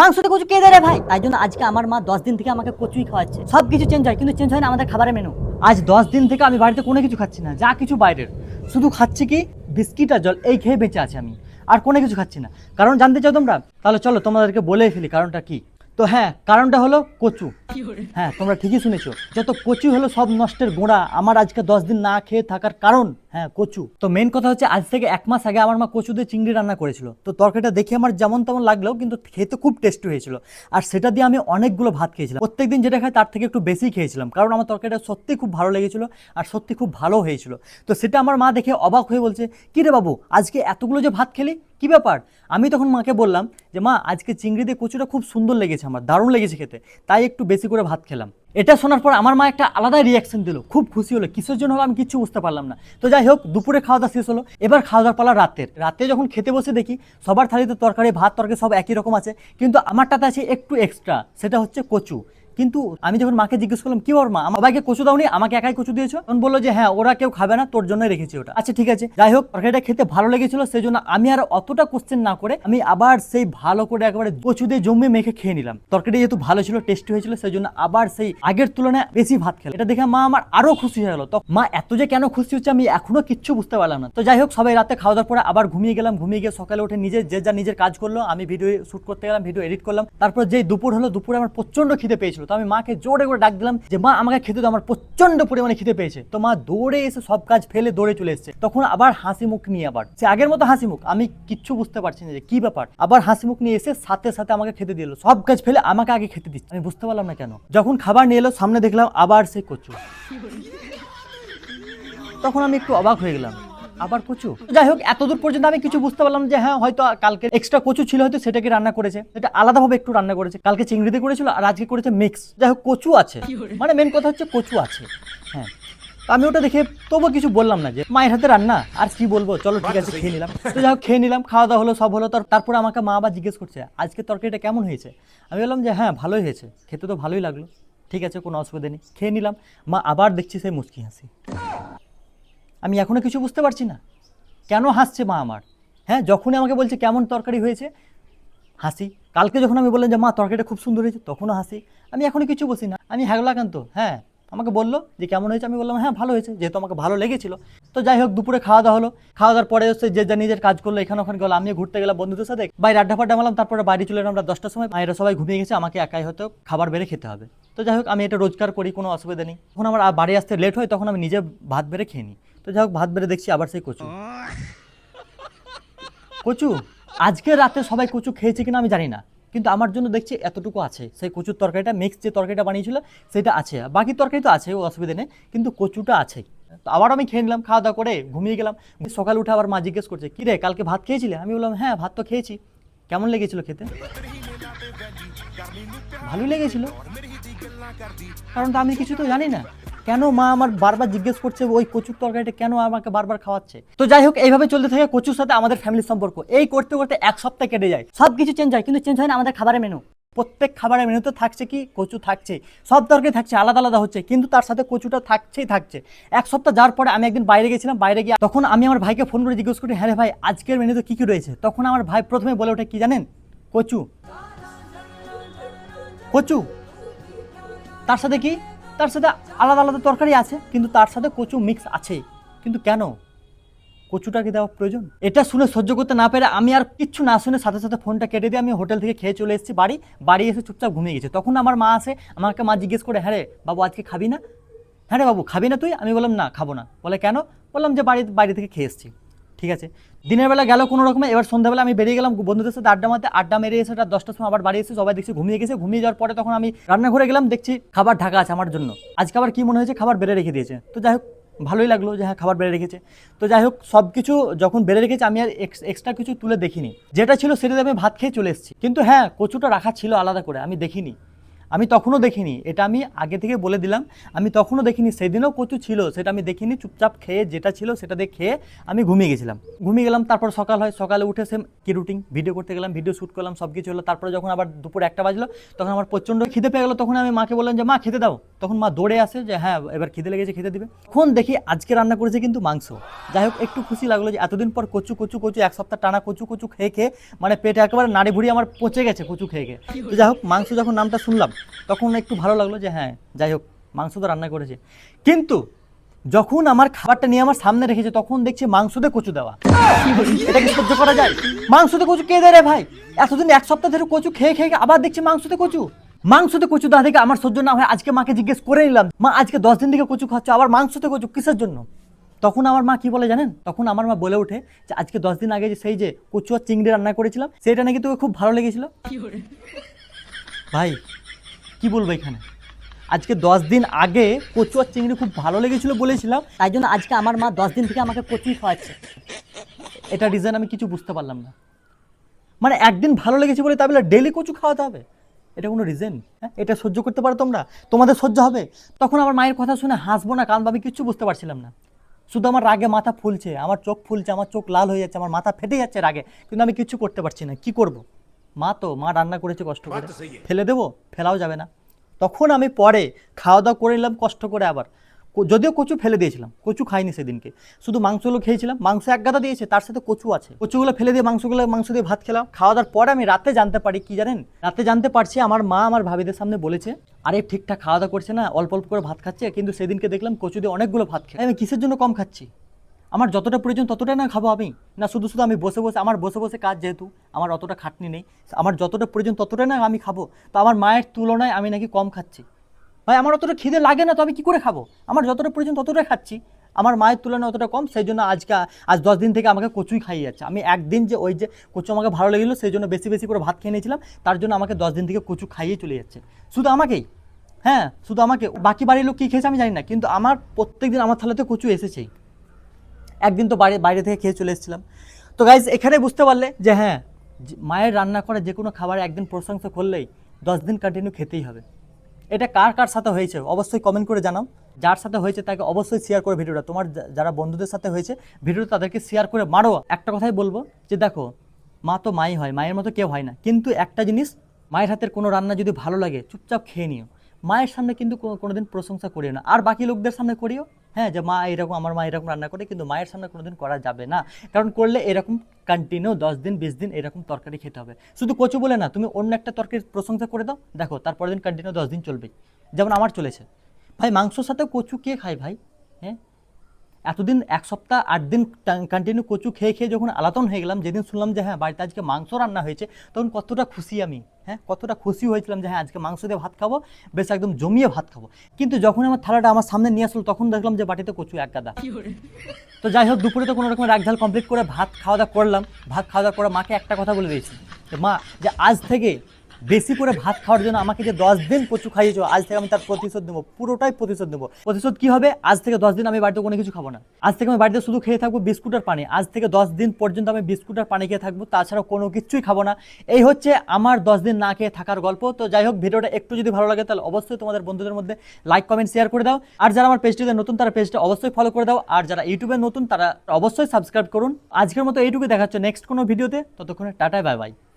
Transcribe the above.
মাংসতে কচু কে দেয় রে ভাই? তাই জন্য আজকে আমার মা দশ দিন থেকে আমাকে কচুই খাওয়াচ্ছে। সব কিছু চেঞ্জ হয়, কিন্তু চেঞ্জ হয় না আমাদের খাবারের মেনু আজ দশ দিন থেকে আমি বাড়িতে কোনো কিছু খাচ্ছি না, যা কিছু বাইরের। শুধু খাচ্ছি কি? বিস্কিট আর জল, এই খেয়ে বেঁচে আছে আমি। আর কোনো কিছু খাচ্ছি না। কারণ জানতে চাও তোমরা? তাহলে চলো তোমাদেরকে বলেই ফেলি কারণটা কি। তো হ্যাঁ কারণটা হলো কচু। হ্যাঁ তোমরা ঠিকই শুনেছো। যত কচু হলো সব নষ্টের গোড়া। আমার আজকে দশ দিন না খেয়ে থাকার কারণ হ্যাঁ কচু। তো মেন কথা হচ্ছে, আজ থেকে এক মাস আগে আমার মা কচু দিয়ে চিংড়ি রান্না করেছিল। তো তরকারিটা দেখে আমার যেমন তেমন লাগলেও কিন্তু খেতে খুব টেস্টি হয়েছিল। আর সেটা দিয়ে আমি অনেকগুলো ভাত খেয়েছিলাম। প্রত্যেকদিন যেটা খাই, তার থেকে একটু বেশি খেয়েছিলাম। কারণ আমার তরকারিটা সত্যি খুব ভালো লেগেছিল আর সত্যি খুব ভালো হয়েছিল। তো সেটা আমার মা দেখে অবাক হয়ে বলছে, কি রে বাবু, আজকে এতগুলো যে ভাত খেলি? কি ব্যাপার? আমি তখন মাকে বললাম যে, মা, আজকে চিংড়ি দিয়ে কচুটা খুব সুন্দর লেগেছে আমার, দারুণ লেগেছে খেতে। তাই একটু বেশি করে ভাত খেলাম। এটা শোনার পর আমার মা একটা আলাদা রিয়াকশন দিল। খুব খুশি হলো। কিসের জন্য হলো আমি কিছু বুঝতে পারলাম না। তো যাই হোক, দুপুরে খাওয়া দাওয়া শেষ হলো। এবার খাওয়া দাওয়ার পালা রাতের। রাতে যখন খেতে বসে দেখি, সবার থালিতে তরকারি, ভাত, তরকারি সব একই রকম আছে। কিন্তু আমারটাতে আছে একটু এক্সট্রা সেটা হচ্ছে কচু। কিন্তু আমি যখন মাকে জিজ্ঞেস করলাম, কি মা আমার কচু দাওনি? আমাকে একাই কচু দিয়েছ? তখন বলল যে হ্যাঁ ওরা কেউ খাবে না, তোর জন্যই রেখেছি ওটা। আচ্ছা ঠিক আছে। যাই হোক, তরকারিটা খেতে ভালো লেগেছিল সেই জন্য আমি আর অতটা কোশ্চেন না করে আমি আবার সেই ভালো করে একেবারে কচু দিয়ে জমিয়ে মেখে খেয়ে নিলাম। তরকারিটা যেহেতু ভালো ছিল টেস্টি হয়েছিল সেই জন্য আবার সেই আগের তুলনায় বেশি ভাত খেলাম। এটা দেখে মা আমার আরও খুশি হয়ে গেলো। তো মা এত যে কেন খুশি হচ্ছে আমি এখনও কিচ্ছু বুঝতে পারলাম না। তো যাই হোক, সবাই রাতে খাওয়া দাওয়ার পরে আবার ঘুমিয়ে গেলাম। ঘুমিয়ে গিয়ে সকালে উঠে নিজে যে যা নিজের কাজ করল, আমি ভিডিও শুট করতে গেলাম ভিডিও এডিট করলাম। তারপর যেই দুপুর হলো, দুপুরে আমার প্রচণ্ড খিদে পেয়েছিল। তো আমি মাকে জোরে করে ডাক দিলাম যে, মা, আমাকে খেতে দাও, আমার প্রচণ্ড পরিমাণে খিদে পেয়েছে। তো মা দৌড়ে এসে সব কাজ ফেলে দৌড়ে চলে এসেছে। তখন আবার হাসি মুখ নিয়ে আবার। সে আগের মতো হাসি মুখ, আমি কিচ্ছু বুঝতে পারছি না যে কি ব্যাপার। আবার হাসি মুখ নিয়ে এসে সাথে সাথে আমাকে খেতে দিল সব কাজ ফেলে আমাকে আগে খেতে দিচ্ছে। আমি বুঝতে পারলাম না কেন। যখন খাবার নিয়ে এলো, সামনে দেখলাম আবার সে কচু। তখন আমি একটু অবাক হয়ে গেলাম। আবার কচু? যাই হোক এতদূর পর্যন্ত আমি কিছু বুঝতে পারলাম যে হ্যাঁ হয়তো কালকে এক্সট্রা কচু ছিল হয়তো সেটাকে রান্না করেছে। এটা আলাদাভাবে একটু রান্না করেছে। কালকে চিংড়িতে করেছিল আর আজকে করেছে মিক্স যাই হোক কচু আছে। মানে মেন কথা হচ্ছে কচু আছে। হ্যাঁ। তো আমি ওটা দেখে তবু কিছু বললাম না যে মায়ের হাতে রান্না? আর কি বলব? চলো ঠিক আছে খেয়ে নিলাম। তো যাই হোক খেয়ে নিলাম খাওয়া দাওয়া হলো সব হলো। তার- তারপরে আমাকে মা আবার জিজ্ঞেস করছে আজকে তরকারিটা কেমন হয়েছে? আমি বললাম যে হ্যাঁ ভালোই হয়েছে। খেতে তো ভালোই লাগল। ঠিক আছে কোনো অসুবিধা নেই। খেয়ে নিলাম। মা আবার দেখছি সেই মুচকি হাসি। আমি এখনও কিছু বুঝতে পারছি না। কেন হাসছে মা আমার? হ্যাঁ যখনই আমাকে বলছে কেমন তরকারি হয়েছে, হাসি। কালকে যখন আমি বললাম যে, মা, তরকারিটা খুব সুন্দর হয়েছে, তখনও হাসি। আমি এখনও কিছু বসি না। আমি হ্যাগলাকান্ত হ্যাঁ। আমাকে বলল যে, কেমন হয়েছে? আমি বললাম হ্যাঁ ভালো হয়েছে। যেহেতু আমাকে ভালো লেগেছিল। তো যাই হোক, দুপুরে খাওয়া দাওয়া হলো। খাওয়া দাওয়ার পরে হচ্ছে যে, যা নিজের কাজ করল, এখানে ওখানে গেলো। আমিও ঘুরতে গেলাম বন্ধুদের সাথে। বাইরে আড্ডা ফাড্ডা মারলাম, তারপরে বাড়ি চলে আমরা দশটার সময়। মায়েরা সবাই ঘুমিয়ে গেছে। আমাকে একাই হয়তো খাবার বেড়ে খেতে হবে। তো যাই হোক, আমি এটা রোজগার করি, কোনো অসুবিধা নেই। যখন আমার বাড়ি আসতে লেট হয়, তখন আমি নিজে ভাত বেড়ে খেয়ে নিই। তো যাই হোক, ভাত বেড়ে দেখছি, আবার সেই কচু। কচু, আজকে রাতে সবাই কচু খেয়েছে কিনা আমি জানি না, কিন্তু আমার জন্য দেখছি এতটুকু আছে। সেই কচুর তরকারিটা মিক্স যে তরকারিটা বানিয়েছিল, সেটা আছে। বাকি তরকারি তো আছে অসুবিধা নেই, কিন্তু কচুটা আছে। তো আবার আমি খেয়ে নিলাম, খাওয়া দাওয়া করে ঘুমিয়ে গেলাম। সকাল উঠে আবার মা জিজ্ঞেস করছে, কি রে, কালকে ভাত খেয়েছিলে? আমি বললাম হ্যাঁ ভাত তো খেয়েছি। কেমন লেগেছিল খেতে? ভালোই লেগেছিল। কারণ তো আমি কিছু তো জানি না। কেন মা আমার বারবার জিজ্ঞেস করছে ওই কচুর তরকারিটা কেন আমাকে বারবার খাওয়াচ্ছে? তো যাই হোক, এইভাবে চলতে থাকে কচুর সাথে আমাদের ফ্যামিলির সম্পর্ক। এই করতে করতে এক সপ্তাহ কেটে যায়। সব কিছু চেঞ্জ হয়, কিন্তু চেঞ্জ হয় না আমাদের খাবারের মেনু প্রত্যেক খাবারের মেনুতে থাকছে কি? কচু থাকছে। সব তরকারি থাকছে, আলাদা আলাদা হচ্ছে, কিন্তু তার সাথে কচুটা থাকছেই থাকছে। এক সপ্তাহ যাওয়ার পরে আমি একদিন বাইরে গেছিলাম, বাইরে গিয়ে তখন আমি আমার ভাইকে ফোন করে জিজ্ঞেস করি হ্যাঁ রে ভাই, আজকের মেনুতে কি কি রয়েছে? তখন আমার ভাই প্রথমে বলে ওঠে, কি জানেন? কচু। কচু? তার সাথে কি? তার সাথে আলাদা আলাদা তরকারি আছে, কিন্তু তার সাথে কচু মিক্স আছে কিন্তু কেন? কচুটাকে দেওয়া প্রয়োজন? এটা শুনে সহ্য করতে না পেরে আমি আর কিচ্ছু না শুনে সাথে সাথে ফোনটা কেটে দিয়ে আমি হোটেল থেকে খেয়ে চলে এসেছি, বাড়ি বাড়ি এসে চুপচাপ ঘুমিয়ে গেছে। তখন আমার মা আসে, আমাকে মা জিজ্ঞেস করে হ্যাঁ রে, বাবু আজকে খাবি না? হ্যাঁ রে বাবু, খাবি না তুই? আমি বললাম, না, খাব না। বলে, কেন? বললাম যে বাড়ি বাড়ি থেকে খেয়ে এসেছি। ঠিক আছে? দিনের বেলা গেল কোনো রকমে, এবার সন্ধ্যাবেলা আমি বেরিয়ে গেলাম বন্ধুদের সাথে আড্ডা মারতে, আড্ডা মেরে এসে রাত দশটার সময় আবার বাড়ি এসে সবাই দেখছি ঘুমিয়ে গেছে, ঘুমিয়ে যাওয়ার পরে তখন আমি রান্নাঘরে গেলাম, দেখছি খাবার ঢাকা আছে আমার জন্য। আজকে আবার কি মনে হয়েছে, খাবার বেড়ে রেখে দিয়েছে। তো যাই হোক, ভালোই লাগল যে হ্যাঁ খাবার বেড়ে রেখেছে। তো যাই হোক সব কিছু যখন বেড়ে রেখেছে, আমি আর এক্সট্রা কিছু তুলে দেখিনি। যেটা ছিল সেটাতে আমি ভাত খেয়ে চলে এসেছি। কিন্তু হ্যাঁ কচুটা রাখা ছিল আলাদা করে, আমি দেখিনি। আমি তখনও দেখিনি, এটা আমি আগে থেকে বলে দিলাম। আমি তখনও দেখিনি, সেদিনও কচু ছিল, সেটা আমি দেখিনি, চুপচাপ খেয়ে যেটা ছিল সেটা দিয়ে খেয়ে আমি ঘুমিয়ে গেছিলাম। ঘুমিয়ে গেলাম, তারপর সকাল হয়, সকালে উঠে সেম কি রুটিন ভিডিও করতে গেলাম ভিডিও শ্যুট করলাম সব কিছু হলো। তারপরে যখন আবার দুপুর একটা বাজলো, তখন আমার প্রচণ্ড খিদে পেয়ে গেলো, তখন আমি মাকে বললাম যে, মা, খেতে দাও। তখন মা দৌড়ে আসে যে হ্যাঁ এবার খিদে লেগেছে, খেতে দিবে। এখন দেখি আজকে রান্না করেছে কিন্তু মাংস। যাই হোক, একটু খুশি লাগল যে, এতদিন পর কচু কচু কচু, এক সপ্তাহ টানা কচু কচু খেয়ে খেয়ে মানে পেটে একেবারে নাড়ি ভুড়ি আমার পচে গেছে কচু খেয়ে খেয়ে। যাই হোক, মাংস যখন নামটা শুনলাম, তখন একটু ভালো লাগল যে হ্যাঁ যাই হোক, মাংস তো রান্না করেছে। কিন্তু যখন আমার খাবারটা নিয়ে আমার সামনে রেখেছে, তখন দেখছি মাংসতে কচু দেওয়া। এটা কি সহ্য করা যায়? মাংসতে কচু কে দেয় রে ভাই? এতদিন এক সপ্তাহ ধরে কচু খেয়ে খেয়ে আবার দেখছি মাংসতে কচু। মাংসতে কচু দেওয়া দেখে আমার সহ্য না হয় আজকে মাকে জিজ্ঞেস করে নিলাম মা আজকে দশ দিন থেকে কচু খাচ্ছ আবার মাংসতে কচু কিসের জন্য? তখন আমার মা কি বলে জানেন? তখন আমার মা বলে ওঠে যে আজকে দশ দিন আগে যে সেই যে কচু আর চিংড়ি রান্না করেছিলাম সেটা নাকি তোকে খুব ভালো লেগেছিল? ভাই কি বলব এখানে? আজকে দশ দিন আগে কচু আর চিংড়ি খুব ভালো লেগেছিল বলেছিলাম তাই জন্য আজকে আমার মা দশ দিন থেকে আমাকে কচুই খাওয়াচ্ছে। এটা রিজন আমি কিছু বুঝতে পারলাম না। মানে একদিন ভালো লেগেছে বলে তাই বলে ডেলি কচু খাওয়াতে হবে? এটা কোনো রিজেন হ্যাঁ? এটা সহ্য করতে পারো তোমরা। তোমাদের সহ্য হবে। তখন আমার মায়ের কথা শুনে হাসবো না কারণ আমি কিচ্ছু বুঝতে পারছিলাম না। শুধু আমার রাগে মাথা ফুলছে আমার চোখ ফুলছে আমার চোখ লাল হয়ে যাচ্ছে আমার মাথা ফেটে যাচ্ছে রাগে কিন্তু আমি কিচ্ছু করতে পারছি না। কি করব? মা তো মা রান্না করেছে কষ্ট করে। ফেলে দেবো? ফেলাও যাবে না। তখন আমি পরে খাওয়া দাওয়া করে নিলাম কষ্ট করে আবার। যদিও কচু ফেলে দিয়েছিলাম, কচু খাইনি সেদিনকে। শুধু মাংসগুলো খেয়েছিলাম, মাংস এক গাদা দিয়েছে, তার সাথে কচু আছে। কচুগুলো ফেলে দিয়ে মাংসগুলো মাংস দিয়ে ভাত খেলাম। খাওয়া দাওয়ার পরে আমি রাতে জানতে পারি, কি জানেন? রাতে জানতে পারছি, আমার মা আমার ভাবিদের সামনে বলেছে, আরে ঠিকঠাক খাওয়া দাওয়া করছে না, অল্প অল্প করে ভাত খাচ্ছে, কিন্তু সেদিনকে দেখলাম কচু দিয়ে অনেকগুলো ভাত খেয়ে আমি কিসের জন্য কম খাচ্ছি? আমার যতটা প্রয়োজন ততটা না খাব আমি। না, শুধু শুধু আমি বসে বসে আমার বসে বসে কাজ যেহেতু, আমার অতটা খাটনি নেই। আমার যতটা প্রয়োজন ততটা না আমি খাব। তো আমার মায়ের তুলনায় আমি নাকি কম খাচ্ছি। ভাই, আমার অতটা খিদে লাগে না, তো আমি কী করে খাব? আমার যতটা প্রয়োজন ততটা খাচ্ছি। আমার মায়ের তুলনায় অতটা কম, সেই জন্য আজকে, আজ দশ দিন থেকে আমাকে কচুই খাইয়ে যাচ্ছে। আমি একদিন যে ওই যে কচু আমাকে ভালো লেগেছিলো, সেই জন্য বেশি বেশি করে ভাত খেয়ে নিয়েছিলাম, তার জন্য আমাকে দশ দিন থেকে কচু খাইয়ে চলে যাচ্ছে। শুধু আমাকেই? হ্যাঁ শুধু আমাকে। বাকি বাড়ির লোক কী খেয়েছে আমি জানি না, কিন্তু আমার প্রত্যেক দিন আমার থালাতে কচু এসেছেই। একদিন তো বাইরে বাইরে থেকে খেয়ে চলে এসেছিলাম। তো গাইজ এখানে বুঝতে পারলে যে হ্যাঁ মায়ের রান্না করা যে কোনো খাবার একদিন প্রশংসা করলেই দশ দিন কন্টিনিউ খেতেই হবে। এটা কার কার সাথে হয়েছে অবশ্যই কমেন্ট করে জানাও। যার সাথে হয়েছে তাকে অবশ্যই শেয়ার করে ভিডিওটা। তোমার যারা বন্ধুদের সাথে হয়েছে, ভিডিওটা তাদেরকে শেয়ার করে মারো। একটা কথাই বলব যে দেখো, মা তো মাই হয়, মায়ের মতো কেউ হয় না। কিন্তু একটা জিনিস, মায়ের হাতের কোনো রান্না যদি ভালো লাগে, চুপচাপ খেয়ে নিও। মায়ের সামনে কিন্তু কোনো- কোনোদিন প্রশংসা করিও না। আর বাকি লোকদের সামনে করিও। হ্যাঁ যে মা এরকম, আমার মা এরকম রান্না করে, কিন্তু মায়ের সামনে কোনোদিন করা যাবে না। কারণ করলে এরকম কন্টিনিউ দশ দিন, বিশ দিন এরকম তরকারি খেতে হবে। শুধু কচু বলে না, তুমি অন্য একটা তরকারির প্রশংসা করে দাও। দেখো, তারপরের দিন কন্টিনিউ দশ দিন চলবে। যেমন আমার চলেছে। ভাই, মাংসর সাথে কচু কে খায় ভাই? হ্যাঁ? এতদিন এক সপ্তাহ আট দিন কন্টিনিউ কচু খেয়ে খেয়ে যখন আলাতন হয়ে গেলাম যেদিন শুনলাম যে হ্যাঁ বাড়িতে আজকে মাংস রান্না হয়েছে তখন কতটা খুশি আমি হ্যাঁ? কতটা খুশি হয়েছিলাম যে হ্যাঁ আজকে মাংস দিয়ে ভাত খাব বেশ একদম জমিয়ে ভাত খাব। কিন্তু যখন আমার থালাটা আমার সামনে নিয়ে আসলো তখন দেখলাম যে বাটিতে কচু এক গাদা। তো যাই হোক দুপুরে তো কোনো রকম রাগঝাল কমপ্লিট করে ভাত খাওয়া দাওয়া করলাম। ভাত খাওয়া দাওয়া করে মাকে একটা কথা বলে দিয়েছি যে মা যে আজ থেকে বেশি করে ভাত খাওয়ার জন্য আমাকে যে দশ দিন কচু খাইয়েছো, আজ থেকে আমি তার প্রতিশোধ নেব, পুরোটাই প্রতিশোধ নেব। প্রতিশোধ কি হবে? আজ থেকে দশ দিন আমি বাড়িতে কোনো কিছু খাব না। আজ থেকে আমি বাড়িতে শুধু খেয়ে থাকব বিস্কুট আর পানি। আজ থেকে দশ দিন পর্যন্ত আমি বিস্কুট আর পানি খেয়ে থাকব তাছাড়া কোনো কিছুই খাব না। এই হচ্ছে আমার দশ দিন না খেয়ে থাকার গল্প। তো যাই হোক, ভিডিওটা একটু যদি ভালো লাগে, তাহলে অবশ্যই তোমাদের বন্ধুদের মধ্যে লাইক কমেন্ট শেয়ার করে দাও। আর যারা আমার পেজটিতে নতুন, তারা পেজটা অবশ্যই ফলো করে দাও। আর যারা ইউটিউবে নতুন, তারা অবশ্যই সাবস্ক্রাইব করুন। আজকের মতো এইটুকু দেখাচ্ছে নেক্সট কোনো ভিডিওতে। ততক্ষণে টাটায় বাই বাই